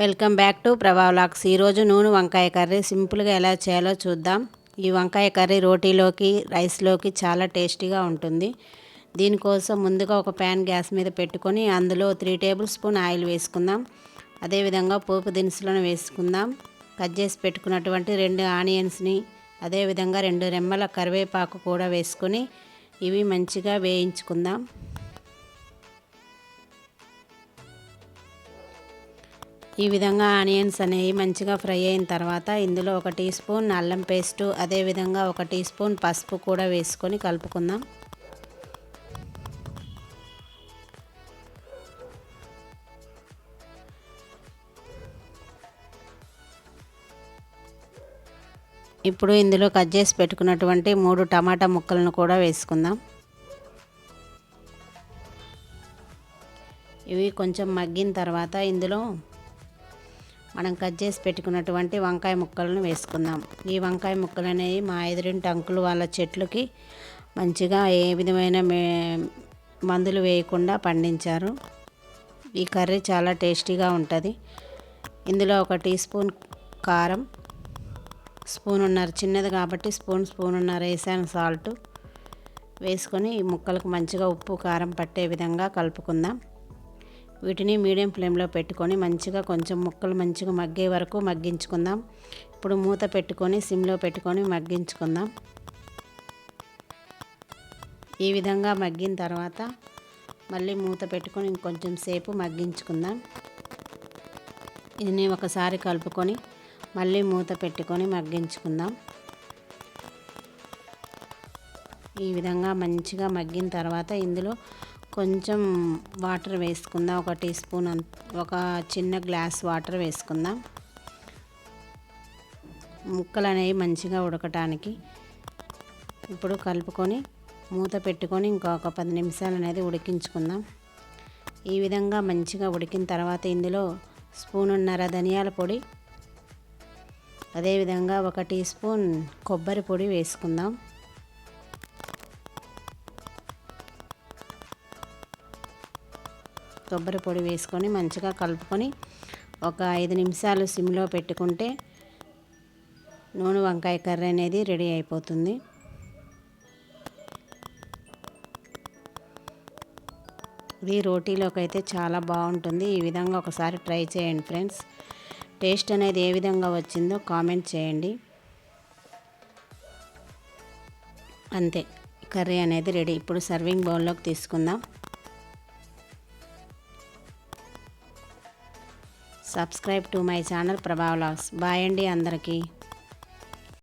Welcome back to ప్రభావలాక్స్ ఈరోజు నూనె వంకాయ కర్రీ సింపుల్గా ఎలా చేయాలో చూద్దాం. ఈ వంకాయ కర్రీ రోటీలోకి రైస్లోకి చాలా టేస్టీగా ఉంటుంది. దీనికోసం ముందుగా ఒక ప్యాన్ గ్యాస్ మీద పెట్టుకొని అందులో త్రీ టేబుల్ స్పూన్ ఆయిల్ వేసుకుందాం. అదేవిధంగా పోపు దినుసులను వేసుకుందాం. కట్ చేసి పెట్టుకున్నటువంటి రెండు ఆనియన్స్ని అదేవిధంగా రెండు రెమ్మల కరివేపాకు కూడా వేసుకొని ఇవి మంచిగా వేయించుకుందాం. ఈ విధంగా ఆనియన్స్ అనేవి మంచిగా ఫ్రై అయిన తర్వాత ఇందులో ఒక టీ స్పూన్ అల్లం పేస్టు అదేవిధంగా ఒక టీ స్పూన్ పసుపు కూడా వేసుకొని కలుపుకుందాం. ఇప్పుడు ఇందులో కట్ చేసి పెట్టుకున్నటువంటి మూడు టమాటా ముక్కలను కూడా వేసుకుందాం. ఇవి కొంచెం మగ్గిన తర్వాత ఇందులో మనం కట్ చేసి పెట్టుకున్నటువంటి వంకాయ ముక్కలను వేసుకుందాం. ఈ వంకాయ ముక్కలు అనేవి మా ఎదురింటి అంకులు వాళ్ళ చెట్లకి మంచిగా ఏ విధమైన మే మందులు వేయకుండా పండించారు. ఈ కర్రీ చాలా టేస్టీగా ఉంటుంది. ఇందులో ఒక టీ స్పూన్ కారం స్పూన్ ఉన్నారు చిన్నది కాబట్టి స్పూన్ స్పూన్ ఉన్నారు వేసాను సాల్ట్. వేసుకొని ఈ ముక్కలకు మంచిగా ఉప్పు కారం పట్టే విధంగా కలుపుకుందాం. వీటిని మీడియం ఫ్లేమ్లో పెట్టుకొని మంచిగా కొంచెం ముక్కలు మంచిగా మగ్గే వరకు మగ్గించుకుందాం. ఇప్పుడు మూత పెట్టుకొని సిమ్లో పెట్టుకొని మగ్గించుకుందాం. ఈ విధంగా మగ్గిన తర్వాత మళ్ళీ మూత పెట్టుకొని ఇంకొంచెం సేపు మగ్గించుకుందాం. ఇది ఒకసారి కలుపుకొని మళ్ళీ మూత పెట్టుకొని మగ్గించుకుందాం. ఈ విధంగా మంచిగా మగ్గిన తర్వాత ఇందులో కొంచెం వాటర్ వేసుకుందాం. ఒక టీ స్పూన్ ఒక చిన్న గ్లాస్ వాటర్ వేసుకుందాం. ముక్కలు అనేవి మంచిగా ఉడకటానికి ఇప్పుడు కలుపుకొని మూత పెట్టుకొని ఇంకొక పది నిమిషాలు అనేది ఉడికించుకుందాం. ఈ విధంగా మంచిగా ఉడికిన తర్వాత ఇందులో స్పూనున్నర ధనియాల పొడి అదేవిధంగా ఒక టీ స్పూన్ కొబ్బరి పొడి వేసుకుందాం. కొబ్బరి పొడి వేసుకొని మంచిగా కలుపుకొని ఒక ఐదు నిమిషాలు సిమ్లో పెట్టుకుంటే నూనె వంకాయ కర్రీ అనేది రెడీ అయిపోతుంది. ఇది రోటీలోకి అయితే చాలా బాగుంటుంది. ఈ విధంగా ఒకసారి ట్రై చేయండి ఫ్రెండ్స్. టేస్ట్ అనేది ఏ విధంగా వచ్చిందో కామెంట్ చేయండి. అంతే కర్రీ అనేది రెడీ. ఇప్పుడు సర్వింగ్ బౌల్లోకి తీసుకుందాం. Subscribe to my channel Prabhav logs bye అండి అందరికీ.